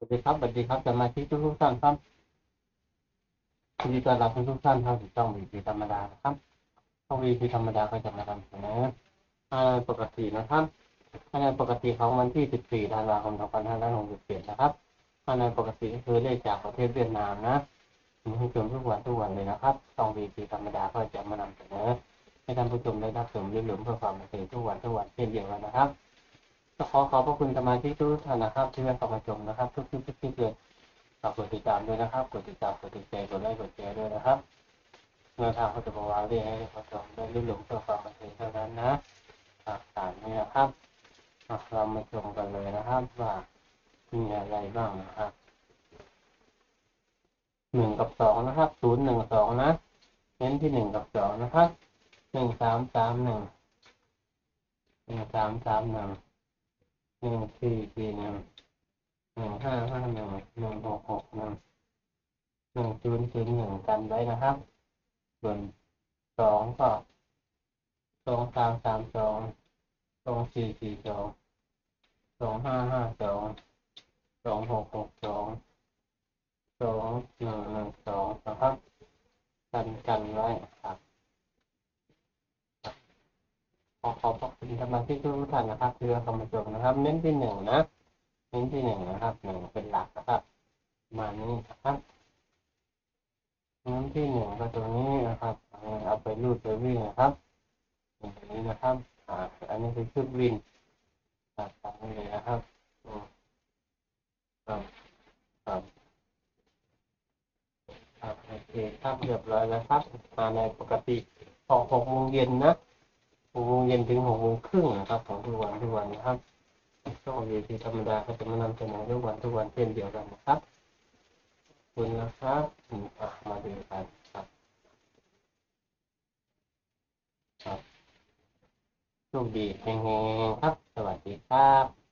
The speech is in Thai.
สวัสดีครับสวัสดีครับสมาชิกทุกๆท่านครับยินดีต้อนรับทุกๆท่านเข้าสู่ช่องวีพีธรรมดานะครับช่องวีพีธรรมดาก็จะมานำเสนออาหารปกตินะครับอาหารปกติของวันที่ 14 ธันวาคม 2567 นะครับอาหารปกติก็คือเลขจากประเทศเวียดนามนะมีให้ชมทุกวันทุกวันเลยนะครับช่องวีพีธรรมดาก็จะมานำเสนอให้ท่านผู้ชมได้รับชมรื่นๆเพื่อความบันเทิงทุกวันทุกวันเช่นเดียวกันนะครับ ก็ขอขอบพระคุณสมาชิกทุกท่านนะครับที่ได้เข้ามาชมนะครับ ทุกที่ทุกที่เลยฝากกดติดตามด้วยนะครับกดติดตามกดติดใจกดไลค์กดแชร์ด้วยนะครับเมื่อทางเขาจะบอกว่าเรียกให้ผู้ชมได้รื่นๆเพื่อความบันเทิงเท่านั้นนะอะตามนี้นะครับเรามาชมกันเลยนะครับว่ามีอะไรบ้างนะครับหนึ่งกับสองนะครับศูนย์หนึ่งสองนะเน้นที่หนึ่งกับสองนะครับหนึ่งสามสามหนึ่งหนึ่งสามสามหนึ่ง หนึ่งสี่สี่หนึ่งหนึ่งห้าห้าหนึ่งหนึ่งหกหกหนึ่งหนึ่งศูนย์ศูนย์หนึ่งกันไว้นะครับ ส่วนสองก็สองสามสามสองสองสี่สี่สองสองห้าห้าสองสองหกหกสองสองหนึ่งหนึ่งสองนะครับกันกันไว้ครับ ขอขอบพระคุณสมาชิกทุกท่านนะครับที่เข้ามาชมนะครับ เน้นที่หนึ่งนะเน้นที่หนึ่งนะครับหนึ่งเป็นหลักนะครับ มานี้นะครับเน้นที่หนึ่งก็ตรงนี้นะครับเอาไปรูดไปวิ่งนะครับอย่างนี้นะครับอ่าอันนี้คือชุดวิ่งครับตามนี้เลยนะครับอืมครับครับครับโอเคครับเรียบร้อยแล้วครับมาในปกติออกหกโมงเย็นนะ กโมงเย็นถึงหกโมงครึ่งนะครับของทุกวันทุกวันนะครับช่องวีทีธรรมดาก็จะมานำเสนอทุกวันทุกวันเช่นเดียวกันนะครับขอบคุณนะครับอะมาดูกันครับครับโชคดีเฮงๆครับ สวัสดีครับ